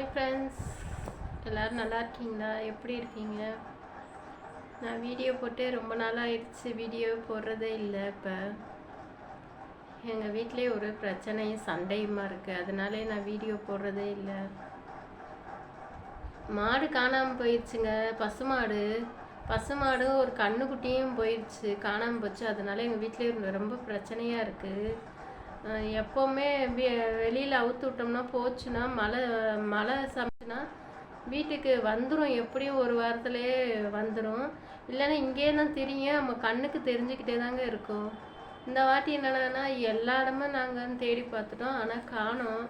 Hi friends எல்லோரும் நல்லா இருக்கீங்களா? எப்படி இருக்கீங்க? நான் வீடியோ போட்டு ரொம்ப நாள் ஆயிடுச்சு வீடியோ போடுறதே இல்லை இப்போ. எங்கள் வீட்டிலே ஒரு பிரச்சனையும் சண்டையுமா இருக்குது அதனாலே நான் வீடியோ போடுறதே இல்லை. மாடு காணாமல் போயிடுச்சுங்க பசுமாடு பசுமாடு ஒரு கண்ணுக்குட்டியும் போயிடுச்சு காணாமல் போச்சு. அதனால எங்கள் வீட்டிலே ரொம்ப பிரச்சனையாக இருக்குது எப்போவுமே வெளியில் அவுத்து விட்டோம்னா போச்சுன்னா மழை மழை சமைச்சுன்னா வீட்டுக்கு வந்துடும் எப்படியும் ஒரு வாரத்துலேயே வந்துடும் இல்லைன்னா இங்கேயே தான் தெரியும். நம்ம கண்ணுக்கு தெரிஞ்சுக்கிட்டே தாங்க இருக்கும். இந்த வாட்டி என்னடான்னா எல்லா இடமும் நாங்கள் தேடி பார்த்துட்டோம். ஆனால் காணோம்.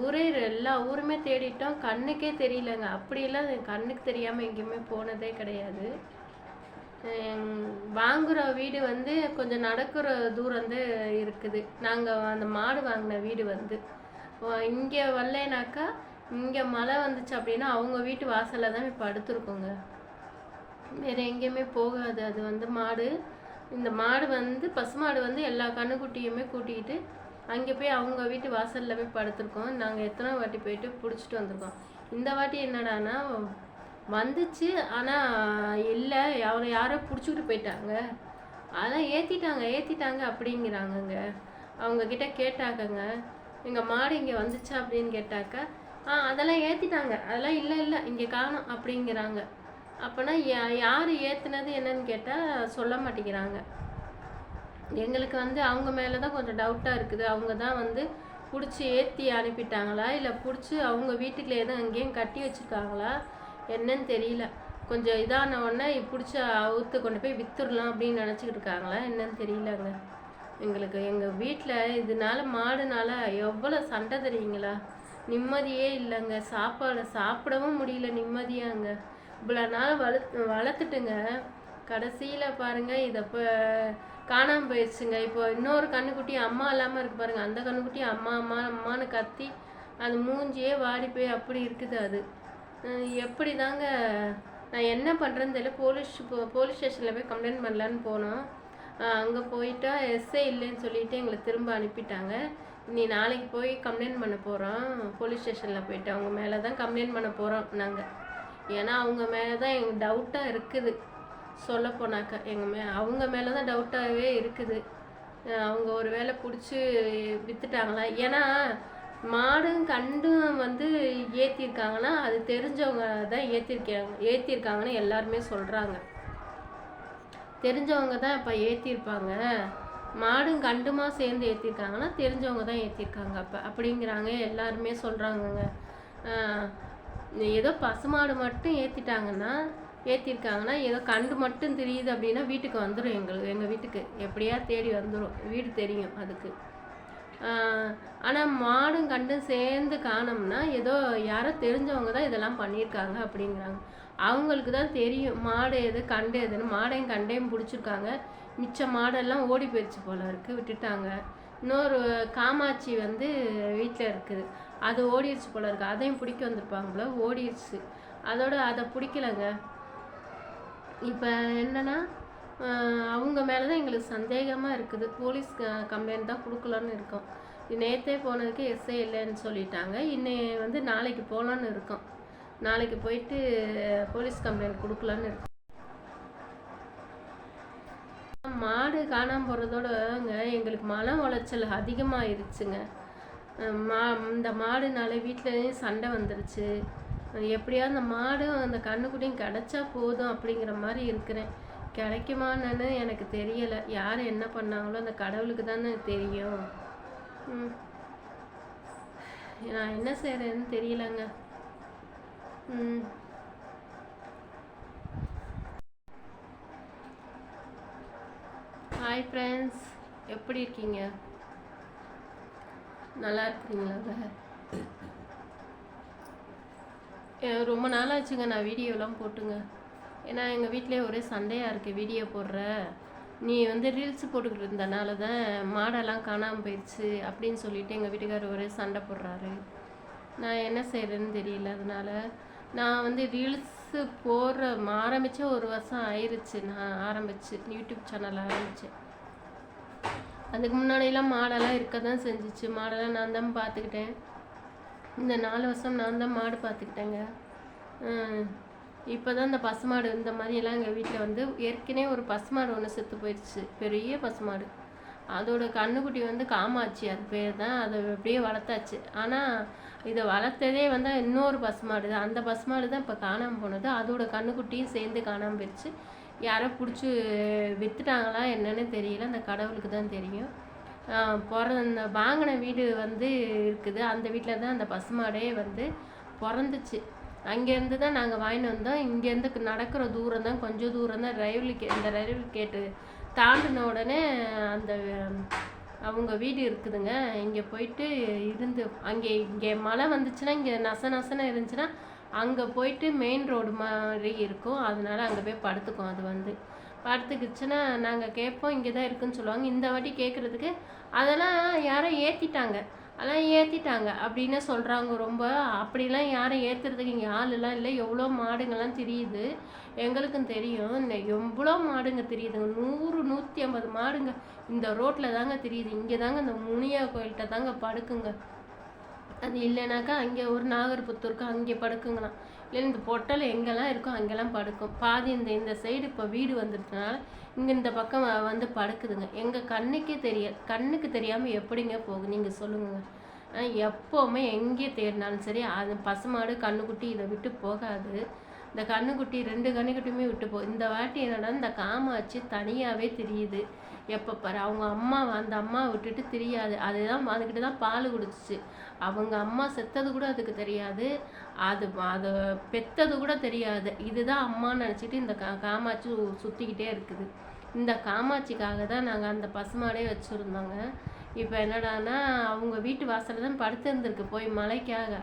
ஊரே எல்லா ஊருமே தேடிட்டோம். கண்ணுக்கே தெரியலங்க. அப்படியெல்லாம் கண்ணுக்கு தெரியாமல் எங்கேயுமே போனதே கிடையாது. வாங்குகிற வாங்குற வீடு வந்து கொஞ்சம் நடக்கிற தூரம் வந்து இருக்குது. நாங்கள் அந்த மாடு வாங்கின வீடு வந்து. இங்கே வரலைனாக்கா இங்கே மழை வந்துச்சு அப்படின்னா அவங்க வீட்டு வாசலில் தான் இப்போ படுத்துருக்கோங்க வேறு எங்கேயுமே போகாது. அது வந்து மாடு. இந்த மாடு வந்து பசுமாடு வந்து எல்லா கண்ணுக்குட்டியுமே கூட்டிக்கிட்டு அங்கே போய் அவங்க வீட்டு வாசலில் போய் படுத்துருக்கோம். நாங்கள் எத்தனை வாட்டி போயிட்டு பிடிச்சிட்டு வந்திருக்கோம். இந்த வாட்டி என்னடான்னா வந்துச்சு. ஆனால் இல்லை. அவரை யாரோ பிடிச்சிக்கிட்டு போயிட்டாங்க. அதான் ஏற்றிட்டாங்க ஏற்றிட்டாங்க அப்படிங்கிறாங்கங்க. அவங்கக்கிட்ட கேட்டாக்கங்க எங்கள் மாடு இங்கே வந்துச்சா அப்படின்னு கேட்டாக்கா ஆ அதெல்லாம் ஏற்றிட்டாங்க அதெல்லாம் இல்லை இல்லை. இங்கே காணோம். அப்படிங்கிறாங்க. அப்போனா யார் ஏற்றுனது என்னன்னு கேட்டால் சொல்ல மாட்டேங்கிறாங்க. எங்களுக்கு வந்து அவங்க மேலே தான் கொஞ்சம் டவுட்டாக இருக்குது. அவங்க தான் வந்து பிடிச்சி ஏற்றி அனுப்பிட்டாங்களா? இல்லை பிடிச்சி அவங்க வீட்டுக்குள்ளே எதுவும் அங்கேயும் கட்டி வச்சுருக்காங்களா? என்னன்னு தெரியல. கொஞ்சம் இதான உடனே பிடிச்ச அவுத்து கொண்டு போய் வித்துடலாம் அப்படின்னு நினச்சிக்கிட்டு இருக்காங்களா? என்னன்னு தெரியலங்க. எங்களுக்கு எங்கள் வீட்டில் இதனால மாடுனால எவ்வளோ சண்டை தெரியுங்களா? நிம்மதியே இல்லைங்க. சாப்பாடு சாப்பிடவும் முடியல நிம்மதியாங்க. இவ்வளோ நாள் வளர்த்து வளர்த்துட்டுங்க. கடைசியில் பாருங்க இதை இப்போ காணாமல் போயிடுச்சுங்க இப்போ இன்னொரு கண்ணுக்குட்டி அம்மா இல்லாமல் இருக்கு பாருங்கள் அந்த கண்ணுக்குட்டி அம்மா அம்மா அம்மான்னு கத்தி அது மூஞ்சியே வாடி போய் அப்படி இருக்குது அது. எப்படி தாங்க நான் என்ன பண்ணுறேன்னு தெரியல. போலீஸ் போலீஸ் ஸ்டேஷனில் போய் கம்ப்ளைண்ட் பண்ணலான்னு போனோம். அங்கே போயிட்டா எஸ்ஐ இல்லைன்னு சொல்லிட்டு எங்களை திரும்ப அனுப்பிட்டாங்க. நீ நாளைக்கு போய் கம்ப்ளைண்ட் பண்ண போகிறோம் போலீஸ் ஸ்டேஷனில் போயிட்டு அவங்க மேலே தான் கம்ப்ளைண்ட் பண்ண போகிறோம் நாங்கள் ஏன்னா அவங்க மேலே தான் எங்கள் டவுட்டாக இருக்குது. சொல்ல போனாக்கா எங்கள் மே அவங்க மேலே தான் டவுட்டாகவே இருக்குது அவங்க ஒரு வேளை பிடிச்சி விற்றுட்டாங்களா ஏன்னா மாடும் கண்டும் வந்து ஏற்றிருக்காங்கன்னா அது தெரிஞ்சவங்க தான் ஏற்றிருக்காங்க ஏற்றிருக்காங்கன்னு எல்லாருமே சொல்கிறாங்க தெரிஞ்சவங்க தான் இப்போ ஏற்றிருப்பாங்க மாடும் கண்டுமா சேர்ந்து ஏற்றிருக்காங்கன்னா தெரிஞ்சவங்க தான் ஏற்றிருக்காங்க அப்போ. அப்படிங்கிறாங்க எல்லாருமே சொல்கிறாங்கங்க ஏதோ பசுமாடு மட்டும் ஏற்றிட்டாங்கன்னா ஏற்றிருக்காங்கன்னா ஏதோ கண்டு மட்டும் தெரியுது அப்படின்னா வீட்டுக்கு வந்துடும் எங்களுக்கு எங்கள் வீட்டுக்கு. எப்படியா தேடி வந்துடும் வீடு தெரியும் அதுக்கு. ஆனால் மாடும் கண்டும் சேர்ந்து காணோம்னா ஏதோ யாரோ தெரிஞ்சவங்க தான் இதெல்லாம் பண்ணியிருக்காங்க அப்படிங்கிறாங்க. அவங்களுக்கு தான் தெரியும் மாடு எது கண்டு எதுன்னு. மாடையும் கண்டையும் பிடிச்சிருக்காங்க. மிச்ச மாடெல்லாம் ஓடி போயிடுச்சு போல இருக்குது விட்டுட்டாங்க. இன்னொரு காமாட்சி வந்து வீட்டில் இருக்குது. அது ஓடிடுச்சு போல இருக்குது அதையும் பிடிக்க வந்திருப்பாங்க போல ஓடிடுச்சு அதோட அதை பிடிக்கலங்க. இப்போ என்னன்னா அவங்க மேலே தான் எங்களுக்கு சந்தேகமாக இருக்குது. போலீஸ் கம்ப்ளைண்ட் தான் கொடுக்கலான்னு இருக்கோம். நேற்றே போனதுக்கு எஸ்ஐ இல்லைன்னு சொல்லிட்டாங்க. இன்னை வந்து நாளைக்கு போகலான்னு இருக்கோம். நாளைக்கு போயிட்டு போலீஸ் கம்ப்ளைண்ட் கொடுக்கலான்னு இருக்கோம். மாடு காணாமல் போகிறதோடங்க எங்களுக்கு மன உளைச்சல் அதிகமாகிருச்சுங்க மா இந்த மாடுனால வீட்டிலையும் சண்டை வந்துருச்சு. எப்படியாவது அந்த மாடும் அந்த கண்ணுக்குட்டியும் கிடச்சா போதும் அப்படிங்கிற மாதிரி இருக்கிறேன். கிடைக்குமான்னு எனக்கு தெரியலை. யார் என்ன பண்ணாங்களோ அந்த கடவுளுக்கு தானே தெரியும். நான் என்ன செய்கிறேன்னு தெரியலங்க. ஹாய் ஃப்ரெண்ட்ஸ் எப்படி இருக்கீங்க? நல்லா இருக்கிறீங்களாங்க ரொம்ப நாள் ஆச்சுங்க நான் வீடியோலாம் போட்டுங்க. ஏன்னா எங்கள் வீட்டிலே ஒரே சண்டையாக இருக்குது வீடியோ போடுற. நீ வந்து ரீல்ஸ் போட்டுக்கிட்டு இருந்தனால தான் மாடெல்லாம் காணாமல் போயிடுச்சு அப்படின்னு சொல்லிட்டு எங்கள் வீட்டுக்காரர் ஒரே சண்டை போடுறாரு. நான் என்ன செய்கிறேன்னு தெரியல அதனால நான் வந்து ரீல்ஸு போடுற ஆரம்பித்து ஒரு வருஷம் ஆயிடுச்சு நான் ஆரம்பிச்சு யூடியூப் சேனல் ஆரம்பித்தேன் அதுக்கு முன்னாடியெல்லாம் மாடெல்லாம் இருக்க தான் செஞ்சிச்சு. மாடெல்லாம் நான் தான் பார்த்துக்கிட்டேன். இந்த நாலு வருஷம் நான் தான் மாடு பார்த்துக்கிட்டேங்க. இப்போ தான் இந்த பசுமாடு இந்த மாதிரியெல்லாம் எங்கள் வீட்டில் வந்து ஏற்கனவே ஒரு பசுமாடு ஒன்று செத்து போயிடுச்சு. பெரிய பசுமாடு. அதோட கண்ணுக்குட்டி வந்து காமாட்சி அது பேர் தான் அதை அப்படியே வளர்த்தாச்சு. ஆனால் இதை வளர்த்ததே வந்து இன்னொரு பசுமாடு தான். அந்த பசுமாடு தான் இப்போ காணாமல் போனது. அதோட கண்ணுக்குட்டியும் சேர்ந்து காணாமல் போயிடுச்சு. யாரோ பிடிச்சி விற்றுட்டாங்களா என்னன்னு தெரியல. அந்த கடவுளுக்கு தான் தெரியும். பிறந்த வாங்கின வீடு வந்து இருக்குது. அந்த வீட்டில் தான் அந்த பசுமாடே வந்து பிறந்துச்சு. அங்கேருந்து தான் நாங்கள் வாங்கிட்டு வந்தோம். இங்கேருந்து நடக்கிற தூரம் தான் கொஞ்சம் தூரம் தான் ரயில்வே கே இந்த ரயில்வே கேட்டு தாண்டின உடனே அந்த அவங்க வீடு இருக்குதுங்க. இங்கே போயிட்டு இருந்து அங்கே இங்கே மழை வந்துச்சுன்னா இங்கே நச நசன இருந்துச்சுன்னா அங்கே போயிட்டு மெயின் ரோடு மாதிரி இருக்கும். அதனால அங்கே போய் படுத்துக்கும் அது வந்து படுத்துக்குச்சுன்னா நாங்கள் கேட்போம் இங்கே தான் இருக்குன்னு சொல்லுவாங்க. இந்த வாட்டி கேட்குறதுக்கு அதெல்லாம் யாரோ ஏற்றிட்டாங்க அதெல்லாம் ஏற்றிட்டாங்க அப்படின்னு சொல்கிறாங்க ரொம்ப. அப்படிலாம் யாரும் ஏற்றுறதுக்கு இங்கே ஆளுலாம் இல்லை. எவ்வளோ மாடுங்கள்லாம் தெரியுது. எங்களுக்கும் தெரியும். இந்த எவ்வளோ மாடுங்க தெரியுதுங்க. நூறு நூற்றி ஐம்பது மாடுங்க இந்த ரோட்டில் தாங்க தெரியுது. இங்கே தாங்க இந்த முனியா கோயில்கிட்ட தாங்க படுக்குங்க. அது இல்லைனாக்கா அங்கே ஒரு நாகர்புத்தூருக்கு அங்கே படுக்குங்களாம். இல்லை இந்த பொட்டல் எங்கெல்லாம் இருக்கோ அங்கெல்லாம் படுக்கும். பாதி இந்த இந்த சைடு இப்போ வீடு வந்துருக்கனால இங்கே இந்த பக்கம் வந்து படுக்குதுங்க. எங்கள் கண்ணுக்கே தெரிய கண்ணுக்கு தெரியாமல் எப்படிங்க போகும்? நீங்கள் சொல்லுங்க எப்போவுமே எங்கே தேடினாலும் சரி அது பசுமாடு கண்ணுக்குட்டி இதை விட்டு போகாது. இந்த கண்ணுக்குட்டி ரெண்டு கண்ணுக்குட்டியுமே விட்டு போ இந்த வாட்டி என்னடா இந்த காமாட்சி தனியாகவே தெரியுது. எப்போ பாரு அவங்க அம்மா அந்த அம்மா விட்டுட்டு தெரியாது. அதுதான் அதுக்கிட்ட தான் பால் குடிச்சிச்சு. அவங்க அம்மா செத்தது கூட அதுக்கு தெரியாது. அது அதை பெத்தது கூட தெரியாது. இதுதான் அம்மான்னு நினச்சிட்டு இந்த கா காமாட்சி சுற்றிக்கிட்டே இருக்குது. இந்த காமாட்சிக்காக தான் நாங்கள் அந்த பசுமாடே வச்சுருந்தோங்க. இப்போ என்னடானா அவங்க வீட்டு வாசலில் தான் படுத்திருந்துருக்கு போய் மலைக்காக.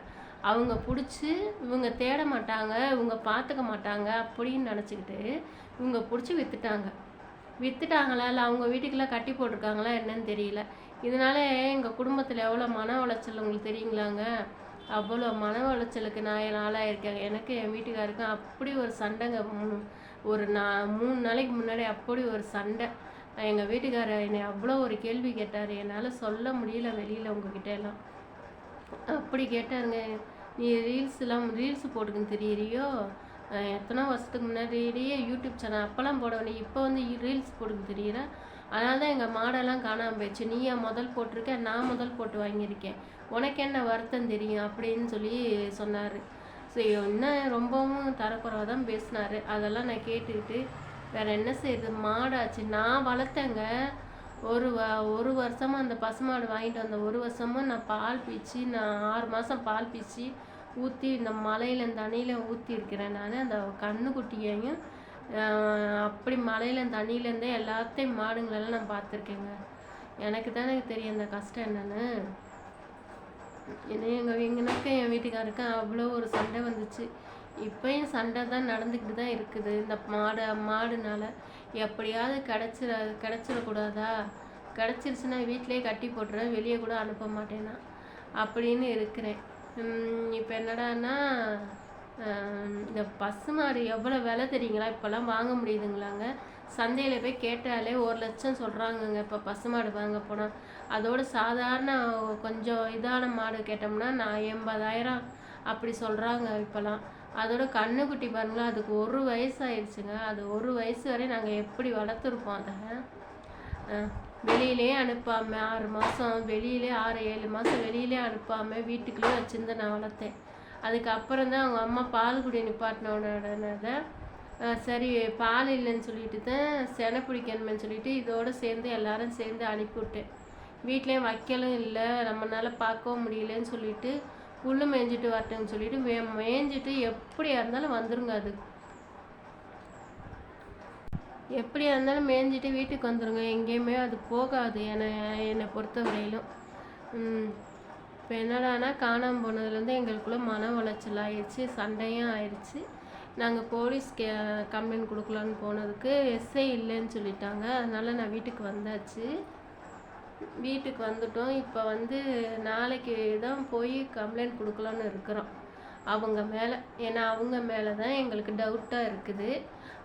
அவங்க பிடிச்சி இவங்க தேட மாட்டாங்க இவங்க பார்த்துக்க மாட்டாங்க அப்படின்னு நினச்சிக்கிட்டு இவங்க பிடிச்சி விற்றுட்டாங்க விற்றுட்டாங்களா இல்லை அவங்க வீட்டுக்கெல்லாம் கட்டி போட்டிருக்காங்களா? என்னன்னு தெரியல. இதனால எங்கள் குடும்பத்தில் எவ்வளோ மன உளைச்சல் உங்களுக்கு தெரியுங்களாங்க? அவ்வளோ மன உளைச்சலுக்கு நான் ஆளாயிருக்கேன். எனக்கு என் வீட்டுக்காருக்கும் அப்படி ஒரு சண்டைங்க. ஒரு நான் மூணு நாளைக்கு முன்னாடி அப்படி ஒரு சண்டை. எங்கள் வீட்டுக்காரர் என்னை அவ்வளோ ஒரு கேள்வி கேட்டார். என்னால் சொல்ல முடியல வெளியில் உங்ககிட்ட எல்லாம். அப்படி கேட்டாருங்க. நீ ரீல்ஸ்லாம் ரீல்ஸ் போட்டுக்குன்னு தெரியறியோ? எத்தனை வருஷத்துக்கு முன்னாடியே யூடியூப் சேனல் அப்போல்லாம் போட வேண்டிய இப்போ வந்து ரீல்ஸ் போட்டுக்கு தெரியல அதனால தான் எங்கள் மாடெல்லாம் காணாமல் போயிடுச்சு. நீ ஏன் முதல் போட்டிருக்க? நான் முதல் போட்டு வாங்கியிருக்கேன். உனக்கு என்ன வருத்தம் தெரியும்? அப்படின்னு சொல்லி சொன்னார். சரி இன்னும் ரொம்பவும் தரக்குறவாக தான் பேசினார். அதெல்லாம் நான் கேட்டுக்கிட்டு வேறு என்ன செய்யுது மாடாச்சு. நான் வளர்த்தேங்க. ஒரு வ ஒரு வருஷமாக அந்த பசுமாடு வாங்கிட்டு வந்த ஒரு வருஷமாக நான் பால் பீச்சு நான் ஆறு மாதம் பால் பீச்சு ஊற்றி இந்த மலையில் இந்த அணியில் ஊற்றி இருக்கிறேன் நான். அந்த கண்ணுக்குட்டியையும் அப்படி மலையில் தண்ணியிலேருந்தே எல்லாத்தையும் மாடுங்களெல்லாம் நான் பார்த்துருக்கேங்க. எனக்கு தானே தெரியும் அந்த கஷ்டம் என்னென்னு. என்ன எங்கள் எங்கனாக்க என் வீட்டுக்காருக்கும் அவ்வளோ ஒரு சண்டை வந்துச்சு. இப்போயும் சண்டை தான் நடந்துக்கிட்டு தான் இருக்குது. இந்த மாடு மாடுனால எப்படியாவது கிடச்சிட கிடச்சிடக்கூடாதா? கிடச்சிருச்சுன்னா வீட்டிலே கட்டி போட்டுறேன் வெளியே கூட அனுப்ப மாட்டேனா அப்படின்னு இருக்கிறேன். இப்போ என்னடான்னா இந்த பசுமாடு எவ்வளோ விலை தெரியுங்களா? இப்போல்லாம் வாங்க முடியுதுங்களாங்க. சந்தையில் போய் கேட்டாலே ஒரு லட்சம் சொல்கிறாங்கங்க இப்போ பசுமாடு வாங்க போனால் அதோட சாதாரண கொஞ்சம் இதான மாடு கேட்டோம்னா நான் எண்பதாயிரம் அப்படி சொல்கிறாங்க இப்போல்லாம். அதோட கண்ணுக்குட்டி பாருங்களா அதுக்கு ஒரு வயசு ஆயிடுச்சுங்க. அது ஒரு வயசு வரை நாங்கள் எப்படி வளர்த்துருப்போம் அதை? வெளியிலே அனுப்பாமல் ஆறு மாதம் வெளியிலே ஆறு ஏழு மாதம் வெளியிலே அனுப்பாமல் வீட்டுக்குள்ளேயே வச்சுருந்து நான் வளர்த்தேன். அதுக்கப்புறம் தான் அவங்க அம்மா பால் குடி நிப்பாட்டினோடனே சரி பால் இல்லைன்னு சொல்லிட்டு தான் செனை பிடிக்கணுமே சொல்லிட்டு இதோடு சேர்ந்து எல்லாரும் சேர்ந்து அனுப்பிவிட்டேன். வீட்லேயும் வைக்கலும் இல்லை நம்மளால் பார்க்கவும் முடியலன்னு சொல்லிட்டு புல் மேய்ஞ்சிட்டு வரட்டுன்னு சொல்லிட்டு மே மேய்ஞ்சிட்டு எப்படியா இருந்தாலும் வந்துருங்க அது. எப்படியா இருந்தாலும் மேய்ஞ்சிட்டு வீட்டுக்கு வந்துடுங்க எங்கேயுமே அது போகாது. என்னை என்னை பொறுத்த வரையிலும் இப்போ என்னடானா காணாமல் போனதுலேருந்து எங்களுக்குள்ளே மன உளைச்சல் ஆயிடுச்சு. சண்டையும் ஆயிடுச்சு. நாங்கள் போலீஸ் கே கம்ப்ளைண்ட் கொடுக்கலான்னு போனதுக்கு எஸ்ஐ இல்லைன்னு சொல்லிட்டாங்க. அதனால் நான் வீட்டுக்கு வந்தாச்சு. வீட்டுக்கு வந்துட்டோம். இப்போ வந்து நாளைக்கு தான் போய் கம்ப்ளைண்ட் கொடுக்கலான்னு இருக்கிறோம். அவங்க மேலே ஏன்னா அவங்க மேலே தான் எங்களுக்கு டவுட்டாக இருக்குது.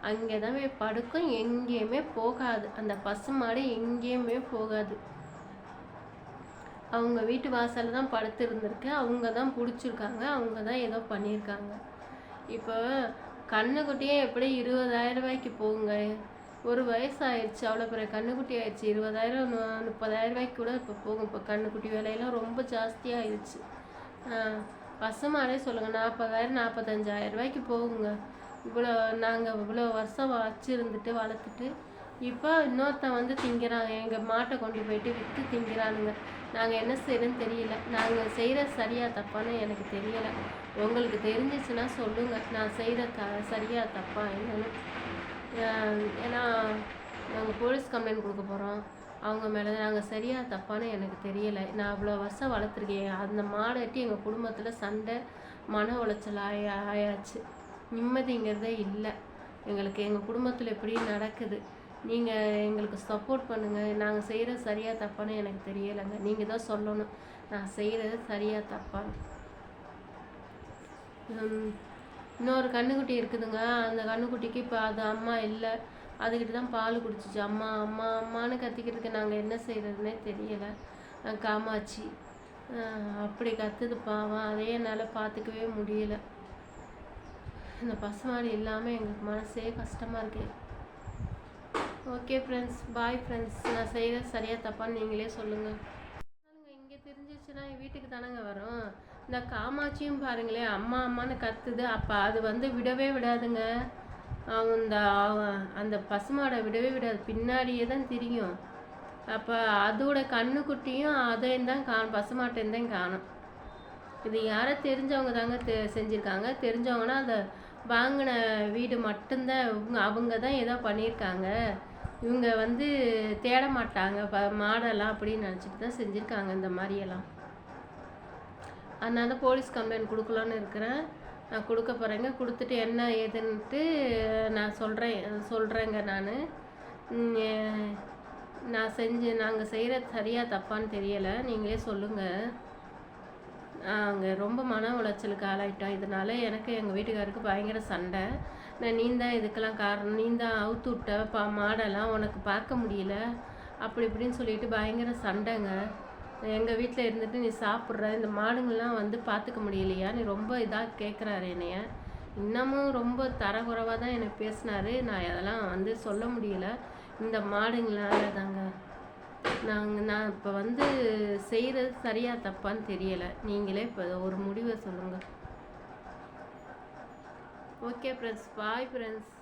அங்கே தான் போய் படுக்கும் எங்கேயுமே போகாது. அந்த பசு மாடு எங்கேயுமே போகாது. அவங்க வீட்டு வாசலில் தான் படுத்து இருந்திருக்கு. அவங்க தான் பிடிச்சிருக்காங்க. அவங்க தான் ஏதோ பண்ணியிருக்காங்க. இப்போ கண்ணுக்குட்டியே எப்படி இருபதாயிரம் ரூபாய்க்கு போகுங்க? ஒரு வயசு ஆயிடுச்சு அவ்வளோ பெரிய கண்ணுக்குட்டி ஆயிடுச்சு இருபதாயிரம் முப்பதாயிரம் ரூபாய்க்கு கூட இப்போ போகும். இப்போ கண்ணுக்குட்டி விலையெல்லாம் ரொம்ப ஜாஸ்தியாக ஆயிடுச்சு பசுமாடே சொல்லுங்கள் நாற்பதாயிரம் நாற்பத்தஞ்சாயிரம் ரூபாய்க்கு போகுங்க. இவ்வளோ நாங்கள் இவ்வளோ வருஷம் வச்சுருந்துட்டு வளர்த்துட்டு இப்போ இன்னொருத்தன் வந்து திங்கிறாங்க எங்கள் மாட்டை கொண்டு போயிட்டு விற்று திங்கிறானுங்க. நாங்கள் என்ன செய்யறோன்னு தெரியல. நாங்கள் செய்கிற சரியா தப்பான்னு எனக்கு தெரியலை. உங்களுக்கு தெரிஞ்சிச்சுன்னா சொல்லுங்கள் நான் செய்கிற த சரியா தப்பா என்னன்னு. ஏன்னா நாங்கள் போலீஸ் கம்ப்ளைண்ட் கொடுக்க போகிறோம் அவங்க மேலே நாங்கள் சரியா தப்பான்னு எனக்கு தெரியலை. நான் அவ்வளோ வருஷம் வளர்த்துருக்கேன். அந்த மாடை எங்கள் குடும்பத்தில் சண்டை மன உளைச்சல் ஆய ஆயாச்சு. நிம்மதிங்கிறதே இல்லை. எங்களுக்கு எங்கள் குடும்பத்தில் எப்படி நடக்குது. நீங்கள் எங்களுக்கு சப்போர்ட் பண்ணுங்கள் நாங்கள் செய்கிறது சரியாக தப்பான்னு எனக்கு தெரியலைங்க. நீங்கள் தான் சொல்லணும். நான் செய்கிறது சரியாக தப்பான்னு இன்னொரு கன்றுக்குட்டி இருக்குதுங்க. அந்த கன்றுக்குட்டிக்கு இப்போ அது அம்மா இல்லை. அதுக்கிட்ட தான் பால் குடிச்சிச்சு. அம்மா அம்மா அம்மான்னு கத்திக்கிறதுக்கு நாங்கள் என்ன செய்கிறதுனே தெரியலை. காமாட்சி. அப்படி கத்துது பாவம். அதே என்னால் பார்த்துக்கவே முடியல. இந்த பசுமாடு இல்லாமல் எங்களுக்கு மனசே கஷ்டமாக இருக்கு. ஓகே ஃப்ரெண்ட்ஸ் பாய் ஃப்ரெண்ட்ஸ் நான் செய்கிறது சரியாக தப்பான்னு நீங்களே சொல்லுங்கள் இங்கே தெரிஞ்சிச்சுன்னா என் வீட்டுக்கு தானேங்க வரும். இந்த காமாட்சியும் பாருங்களேன் அம்மா அம்மான்னு கத்துது. அப்போ அது வந்து விடவே விடாதுங்க. அவங்க இந்த அந்த பசுமாடை விடவே விடாது. பின்னாடியே தான் திரியும். அப்போ அதோட கண்ணுக்குட்டியும் அதையும் தான் காணும் பசுமாட்டையும் தான் காணும். இது யாரோ தெரிஞ்சவங்க தாங்க தெ செஞ்சுருக்காங்க. தெரிஞ்சவங்கன்னா அதை வாங்கின வீடு மட்டும்தான் இவங்க அவங்க தான் ஏதோ பண்ணியிருக்காங்க. இவங்க வந்து தேட மாட்டாங்க ப மாடெல்லாம் அப்படின்னு நினச்சிட்டு தான் செஞ்சுருக்காங்க இந்த மாதிரியெல்லாம். அதனால போலீஸ் கம்ப்ளைண்ட் கொடுக்கலான்னு இருக்கிறேன். நான் கொடுக்க போகிறேங்க கொடுத்துட்டு என்ன ஏதுன்ட்டு நான் சொல்கிறேன் சொல்கிறேங்க நான். நான் செஞ்சு நாங்கள் செய்கிற சரியாக தப்பான்னு தெரியலை. நீங்களே சொல்லுங்கள் அங்கே ரொம்ப மன உளைச்சலுக்கு ஆளாயிட்டோம். இதனால எனக்கு எங்கள் வீட்டுக்காருக்கு பயங்கர சண்டை. நான் நீ தான் இதுக்கெல்லாம் காரணம். நீ தான் அவுத்து விட்ட பா மாடெல்லாம் உனக்கு பார்க்க முடியல. அப்படி இப்படின்னு சொல்லிட்டு பயங்கர சண்டைங்க. எங்கள் வீட்டில் இருந்துட்டு நீ சாப்பிட்ற இந்த மாடுங்கள்லாம் வந்து பார்த்துக்க முடியலையா? நீ ரொம்ப இதாக கேட்குறாரு என்னைய. இன்னமும் ரொம்ப தரக்குறைவாக தான் எனக்கு பேசினாரு. நான் அதெல்லாம் வந்து சொல்ல முடியல. இந்த மாடுங்களால தாங்க. நாங்கள் நான் இப்போ வந்து செய்கிறது சரியா தப்பான்னு தெரியலை. நீங்களே இப்போ ஒரு முடிவை சொல்லுங்கள் ஓகே ஃப்ரெண்ட்ஸ் பாய் ஃப்ரெண்ட்ஸ்